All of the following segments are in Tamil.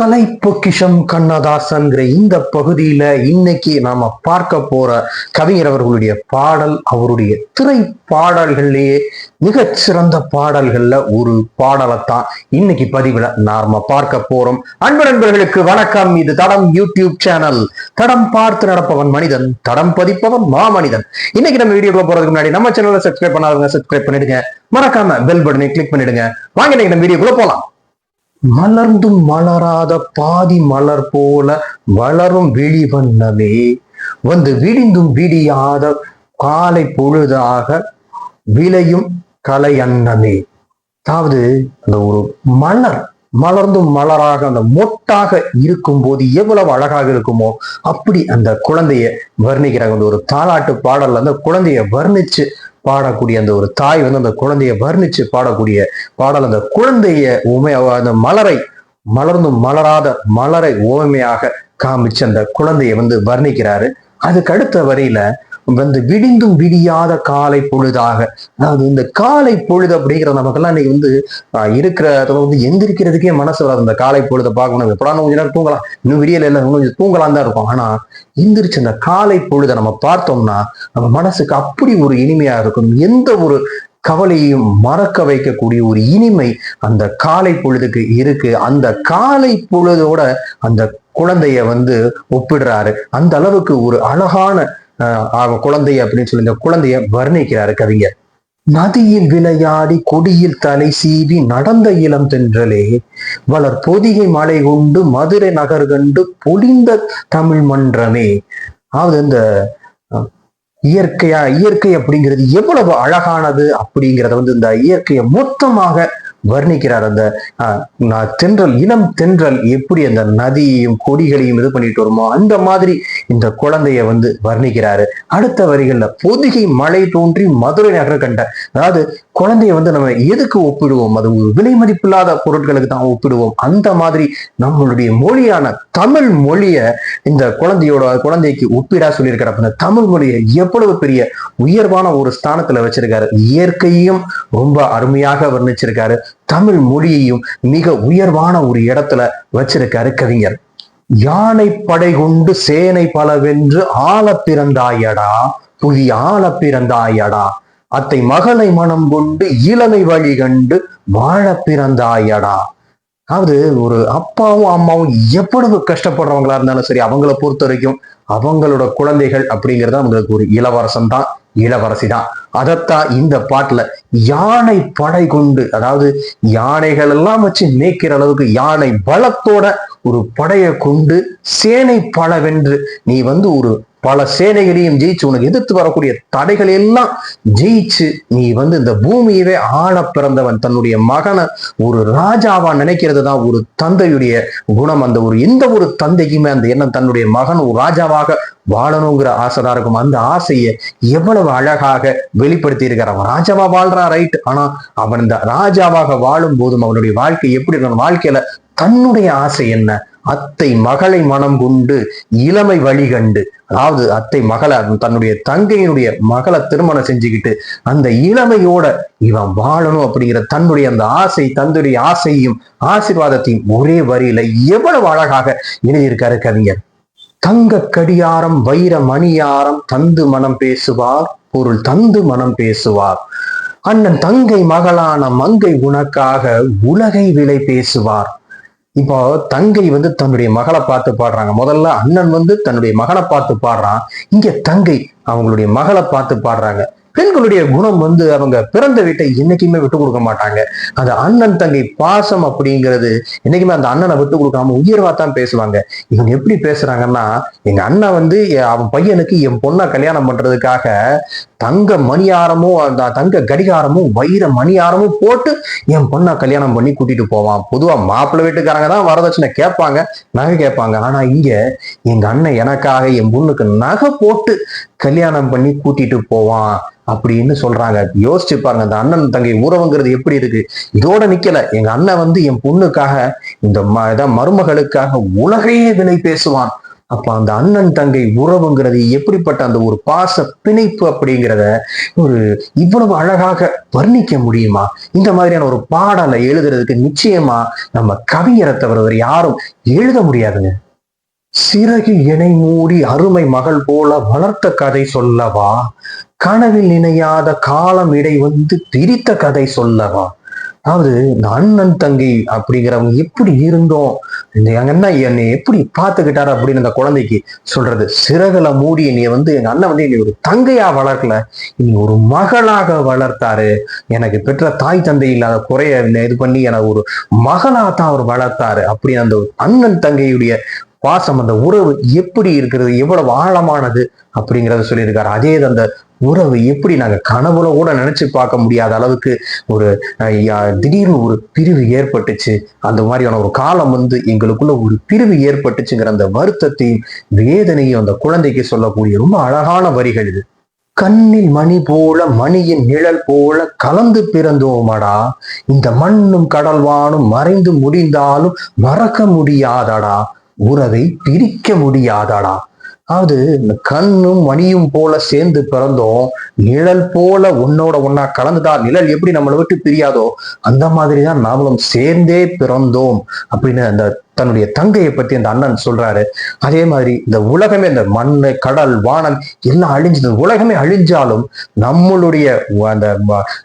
கலை பொக்கிஷம் கண்ணதாசன்கிற இந்த பகுதியில இன்னைக்கு நாம பார்க்க போற கவிஞர் அவர்களுடைய பாடல் அவருடைய திரை பாடல்கள்லயே மிகச்சிறந்த பாடல்கள்ல ஒரு பாடலைத்தான் இன்னைக்கு பதிவுல நாம பார்க்க போறோம். அன்பு நண்பர்களுக்கு வணக்கம். இது தடம் யூடியூப் சேனல். தடம் பார்த்து நடப்பவன் மனிதன் தடம் பதிப்பவன் மாமனிதன். இன்னைக்கு நம்ம வீடியோக்குள்ள போறதுக்கு முன்னாடி நம்ம சேனலை சப்ஸ்கிரைப் பண்ணாதவங்க சப்ஸ்கிரைப் பண்ணிடுங்க. மறக்காம பெல் பட்டனை கிளிக் பண்ணிடுங்க. வாங்க இன்னைக்கு நம்ம வீடியோக்குள்ள போலாம். மலர்ந்தும் மலராத பாதி மலர் போல வளரும் விழிவண்ணமே வந்து விடிந்தும் விடியாத காலை பொழுதாக விளையும் கலை அன்னமே. அதாவது அந்த ஒரு மலர் மலர்ந்தும் மலராக அந்த மொட்டாக இருக்கும்போது எவ்வளவு அழகாக இருக்குமோ அப்படி அந்த குழந்தைய வர்ணிக்கிறாங்க. அந்த ஒரு தாலாட்டு பாடல்ல அந்த குழந்தைய வர்ணிச்சு பாடக்கூடிய அந்த ஒரு தாய் வந்து அந்த குழந்தைய வர்ணிச்சு பாடக்கூடிய பாடல். அந்த குழந்தைய உமை அந்த மலரை மலர்ந்தும் மலராத மலரை ஓமையாக காமிச்சு அந்த குழந்தைய வந்து வர்ணிக்கிறாரு. அதுக்கு அடுத்த வரியில வந்து விடிந்தும் விடியாத காலை பொழுதாக. அதாவது இந்த காலை பொழுது அப்படிங்கிற நமக்கெல்லாம் இன்னைக்கு வந்து இருக்கிற வந்து எந்திரிக்கிறதுக்கே மனசு வராது. இந்த காலை பொழுதை பார்க்கணும். எப்படா கொஞ்ச நேரம் தூங்கலாம். இன்னும் விடியல இல்லை இன்னும் கொஞ்சம் தூங்கலாம் தான் இருக்கும். ஆனா எந்திரிச்சு அந்த காலை பொழுதை நம்ம பார்த்தோம்னா நம்ம மனசுக்கு அப்படி ஒரு இனிமையா இருக்கும். எந்த ஒரு கவலையும் மறக்க வைக்கக்கூடிய ஒரு இனிமை அந்த காலை பொழுதுக்கு இருக்கு. அந்த காலை பொழுதோட அந்த குழந்தைய வந்து ஒப்பிடுறாரு. அந்த அளவுக்கு ஒரு அழகான ஆஹ் குழந்தை அப்படின்னு சொல்லி இந்த குழந்தைய வர்ணிக்கிறாரு கவிஞர். நதியில் விளையாடி கொடியில் தலை சீவி நடந்த இளம் தென்றலே வளர் பொதிகை மலை கொண்டு மதுரை நகர் கண்டு பொழிந்த தமிழ் மன்றமே. அதாவது இந்த இயற்கையா இயற்கை அப்படிங்கிறது எவ்வளவு அழகானது அப்படிங்கிறத வந்து இந்த இயற்கையை மொத்தமாக வர்ணிக்கிறார் அந்த தென்றல் இனம் தென்றல் எப்படி அந்த நதியையும் கொடிகளையும் இது பண்ணிட்டு வருமோ அந்த மாதிரி இந்த குழந்தைய வந்து வர்ணிக்கிறாரு. அடுத்த வரிகள்ல பொதிகை மழை தோன்றி மதுரை நகர் கண்ட அதாவது குழந்தைய வந்து நம்ம எதுக்கு ஒப்பிடுவோம்? அது ஒரு விலை மதிப்பில்லாத பொருட்களுக்கு தான் ஒப்பிடுவோம். அந்த மாதிரி நம்மளுடைய மொழியான தமிழ் மொழிய இந்த குழந்தையோட குழந்தைக்கு ஒப்பிடா சொல்லியிருக்கிற அந்த தமிழ் மொழியை எவ்வளவு பெரிய உயர்வான ஒரு ஸ்தானத்துல வச்சிருக்காரு. இயற்கையும் ரொம்ப அருமையாக வர்ணிச்சிருக்காரு. தமிழ் மொழியையும் மிக உயர்வான ஒரு இடத்துல வச்சிருக்காரு கவிஞர். யானை படை கொண்டு சேனை பலவென்று ஆள பிறந்தாயடா புவி ஆள பிறந்தாயடா அத்தை மகளை மனம் கொண்டு இளமை வழி கண்டு வாழ பிறந்தாயடா. அதாவது ஒரு அப்பாவும் அம்மாவும் எவ்வளவு கஷ்டப்படுறவங்களா இருந்தாலும் சரி அவங்கள பொறுத்த வரைக்கும் அவங்களோட குழந்தைகள் அப்படிங்கிறது அவங்களுக்கு ஒரு இளவரசன் தான் இளவரசி தான். அதைத்தான் இந்த பாட்டுல யானை படை கொண்டு அதாவது யானைகள் எல்லாம் வச்சு மேய்க்கிற அளவுக்கு யானை பலத்தோட ஒரு படையை கொண்டு சேனை பலவென்று நீ வந்து ஒரு பல சேனைகளையும் ஜெயிச்சு உனக்கு எதிர்த்து வரக்கூடிய தடைகள் எல்லாம் ஜெயிச்சு நீ வந்து இந்த பூமியவே ஆள பிறந்தவன். தன்னுடைய மகனை ஒரு ராஜாவா நினைக்கிறது தான் ஒரு தந்தையுடைய குணம். அந்த ஒரு எந்த ஒரு தந்தைக்குமே அந்த எண்ணம் தன்னுடைய மகன் ஒரு ராஜாவாக வாழணுங்கிற ஆசைதான் இருக்கும். அந்த ஆசையை எவ்வளவு அழகாக வெளிப்படுத்தி இருக்கிறான் அவன் ராஜாவா வாழ்றான் ரைட் ஆனா அவன் இந்த ராஜாவாக வாழும் போதும் அவனுடைய வாழ்க்கை எப்படி இருக்கணும் வாழ்க்கையில தன்னுடைய ஆசை என்ன? அத்தை மகளை மனம் கொண்டு இளமை வழி கண்டு அதாவது அத்தை மகளை தன்னுடைய தங்கையினுடைய மகளை திருமணம் செஞ்சுக்கிட்டு அந்த இளமையோட இவன் வாழணும் அப்படிங்கிற தன்னுடைய அந்த ஆசை தன்னுடைய ஆசையும் ஆசீர்வாதத்தையும் ஒரே வரியில எவ்வளவு அழகாக எழுதியிருக்காரு கவிஞர். தங்க கடியாரம் வைர மணியாரம் தந்து மனம் பேசுவார் பொருள் தந்து மனம் பேசுவார். அண்ணன் தங்கை மகளான மங்கை உனக்காக உலகை விலை பேசுவார். இப்போ தங்கை வந்து தன்னுடைய மகளை பார்த்து பாடுறாங்க. முதல்ல அண்ணன் வந்து தன்னுடைய மகனை பார்த்து பாடுறான். இங்க தங்கை அவங்களுடைய மகளை பார்த்து பாடுறாங்க. பெண்களுடைய குணம் வந்து அவங்க பிறந்த வீட்டை என்னைக்குமே விட்டு கொடுக்க மாட்டாங்க. அந்த அண்ணன் தங்கை பாசம் அப்படிங்கிறது என்னைக்குமே அந்த அண்ணனை விட்டு கொடுக்காம உயர்வா தான் பேசுவாங்க. இவங்க எப்படி பேசுறாங்கன்னா எங்க அண்ணன் வந்து அவன் பையனுக்கு என் பொண்ணை கல்யாணம் பண்றதுக்காக தங்க மணியாரமும் அந்த தங்க கடிகாரமும் வைர மணியாரமும் போட்டு என் பொண்ணை கல்யாணம் பண்ணி கூட்டிட்டு போவான். பொதுவா மாப்பிள்ளை வீட்டுக்காரங்க தான் வரதட்சணை கேட்பாங்க நகை கேட்பாங்க. ஆனா இங்க எங்க அண்ணன் எனக்காக என் பொண்ணுக்கு நகை போட்டு கல்யாணம் பண்ணி கூட்டிட்டு போவான். அப்படின்னு சொல்றாங்க. யோசிச்சு பாருங்க அந்த அண்ணன் தங்கை உறவுங்கிறது எப்படி இருக்கு? இதோட நிக்கல. எங்க அண்ணன் வந்து என் பொண்ணுக்காக இந்த மருமகளுக்காக உலகையே விலை பேசுவான். அப்ப அந்த அண்ணன் தங்கை உறவுங்கிறது எப்படிப்பட்ட அந்த ஒரு பாச பிணைப்பு அப்படிங்கிறத ஒரு இவ்வளவு அழகாக வர்ணிக்க முடியுமா? இந்த மாதிரியான ஒரு பாடலை எழுதுறதுக்கு நிச்சயமா நம்ம கவிஞரை தவிர யாரும் எழுத முடியாதுங்க. சிறகு இணை மூடி அருமை மகள் போல வளர்த்த கதை சொல்லவா? கனவில் இணையாத காலம் இடை வந்து பிரித்த கதை சொல்லவா? அதாவது இந்த அண்ணன் தங்கை அப்படிங்கிறவங்க எப்படி இருந்தோம்? எங்க அண்ணன் என்னை எப்படி பார்த்துக்கிட்டாரு அப்படின்னு அந்த குழந்தைக்கு சொல்றது. சிறகுல மூடி நீ வந்து எங்க அண்ணன் வந்து என்னை ஒரு தங்கையா வளர்க்கல. நீ ஒரு மகளாக வளர்த்தாரு. எனக்கு பெற்ற தாய் தந்தை இல்லாத குறைய இது பண்ணி எனக்கு ஒரு மகளா தான் அவர் வளர்த்தாரு அப்படி அந்த அண்ணன் தங்கையுடைய பாசம் அந்த உறவு எப்படி இருக்கிறது எவ்வளவு ஆழமானது அப்படிங்கிறத சொல்லியிருக்காரு. அதே அந்த உறவு எப்படி நாங்க கனவுல கூட நினைச்சு பார்க்க முடியாத அளவுக்கு ஒரு அஹ், திடீர்னு ஒரு பிரிவு ஏற்பட்டுச்சு. அந்த மாதிரியான ஒரு காலம் வந்து எங்களுக்குள்ள ஒரு பிரிவு ஏற்பட்டுச்சுங்கிற அந்த வருத்தத்தையும் வேதனையும் அந்த குழந்தைக்கு சொல்லக்கூடிய ரொம்ப அழகான வரிகள் இது. கண்ணில் மணி போல மணியின் நிழல் போல கலந்து பிறந்தோமடா. இந்த மண்ணும் கடல்வானும் மறைந்து முடிந்தாலும் மறக்க முடியாதடா. உறவை பிரிக்க முடியாதாடா. அதாவது இந்த கண்ணும் மணியும் போல சேர்ந்து பிறந்தோம் நிழல் போல உன்னோட ஒன்னா கலந்துதா நிழல் எப்படி நம்மளை விட்டு பிரியாதோ அந்த மாதிரி தான் நாமளும் சேர்ந்தே பிறந்தோம் அப்படின்னு அந்த தன்னுடைய தங்கையை பத்தி அந்த அண்ணன் சொல்றாரு. அதே மாதிரி இந்த உலகமே இந்த மண்ணு கடல் வானம் எல்லாம் அழிஞ்சது உலகமே அழிஞ்சாலும் நம்மளுடைய அந்த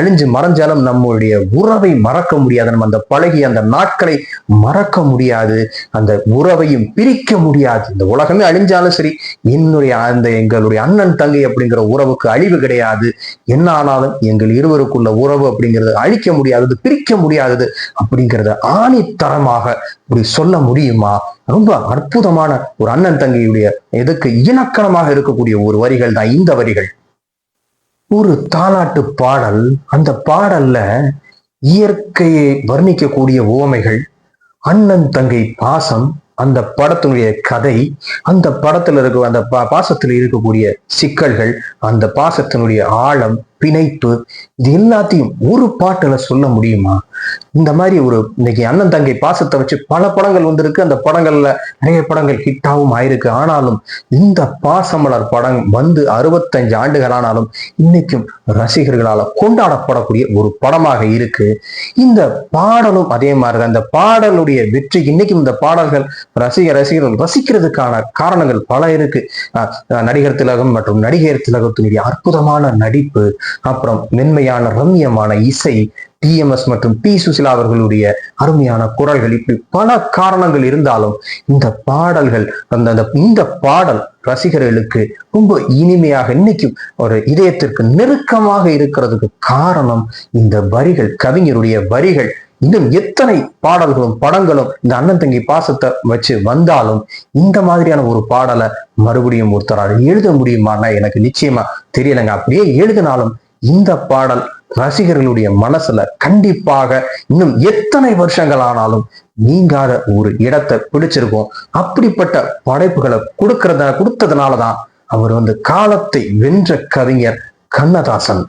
அழிஞ்சு மறைஞ்சாலும் நம்மளுடைய உறவை மறக்க முடியாது. நம்ம அந்த பழகிய அந்த நாட்களை மறக்க முடியாது. அந்த உறவையும் பிரிக்க முடியாது. இந்த உலகமே அழிஞ்சாலும் சரி என்னுடைய அந்த எங்களுடைய அண்ணன் தங்கை அப்படிங்கிற உறவுக்கு அழிவு கிடையாது. என்ன ஆனாலும் எங்கள் இருவருக்குள்ள உறவு அப்படிங்கிறது அழிக்க முடியாதது பிரிக்க முடியாதது அப்படிங்கிறத ஆணித்தரமாக இப்படி சொல்ல முடியுமா? ரொம்ப அற்புதமான ஒரு அண்ணன் தங்கையுடைய எதுக்கு இலக்கணமாக இருக்கக்கூடிய ஒரு வரிகள் தான் இந்த வரிகள். ஒரு தாலாட்டு பாடல் அந்த பாடல்ல இயற்கையை வர்ணிக்கக்கூடிய உவமைகள் அண்ணன் தங்கை பாசம் அந்த படத்தினுடைய கதை அந்த படத்துல இருக்க அந்த பாசத்தில் பாசத்துல இருக்கக்கூடிய சிக்கல்கள் அந்த பாசத்தினுடைய ஆழம் பிணைப்பு இது எல்லாத்தையும் ஒரு பாட்டுல சொல்ல முடியுமா? இந்த மாதிரி ஒரு இன்னைக்கு அண்ணன் தங்கை பாசத்தை வச்சு பல படங்கள் வந்திருக்கு. அந்த படங்கள்ல நிறைய படங்கள் ஹிட்டாவும் ஆயிருக்கு. ஆனாலும் இந்த பாசமலர் படம் வந்து அறுபத்தஞ்சு ஆண்டுகள் ஆனாலும் இன்னைக்கும் ரசிகர்களால கொண்டாடப்படக்கூடிய ஒரு படமாக இருக்கு. இந்த பாடலும் அதே மாதிரிதான். இந்த பாடலுடைய வெற்றி இன்னைக்கும் இந்த பாடல்கள் ரசிக ரசிகர்கள் ரசிக்கிறதுக்கான காரணங்கள் பல இருக்கு. நடிகர் திலகம் மற்றும் நடிகர் திலகத்தினுடைய அற்புதமான நடிப்பு அப்புறம் மென்மையான ரம்யமான இசை டிஎம்எஸ் மற்றும் டி சுசிலா அவர்களுடைய அருமையான குரல்கள். இப்படி பல காரணங்கள் இருந்தாலும் இந்த பாடல்கள் அந்த அந்த இந்த பாடல் ரசிகர்களுக்கு ரொம்ப இனிமையாக இன்னைக்கும் ஒரு இதயத்திற்கு நெருக்கமாக இருக்கிறதுக்கு காரணம் இந்த வரிகள் கவிஞருடைய வரிகள். இன்னும் எத்தனை பாடல்களும் படங்களும் இந்த அண்ணன் தங்கி பாசத்தை வச்சு வந்தாலும் இந்த மாதிரியான ஒரு பாடலை மறுபடியும் ஒருத்தரால் எழுத முடியுமான்னா எனக்கு நிச்சயமா தெரியலைங்க. அப்படியே எழுதினாலும் இந்த பாடல் ரசிகர்களுடைய மனசுல கண்டிப்பாக இன்னும் எத்தனை வருஷங்கள் ஆனாலும் நீங்காத ஒரு இடத்தை பிடிச்சிருக்கும். அப்படிப்பட்ட படைப்புகளை கொடுக்கறத கொடுத்ததுனாலதான் அவர் வந்து காலத்தை வென்ற கவிஞர் கண்ணதாசன்.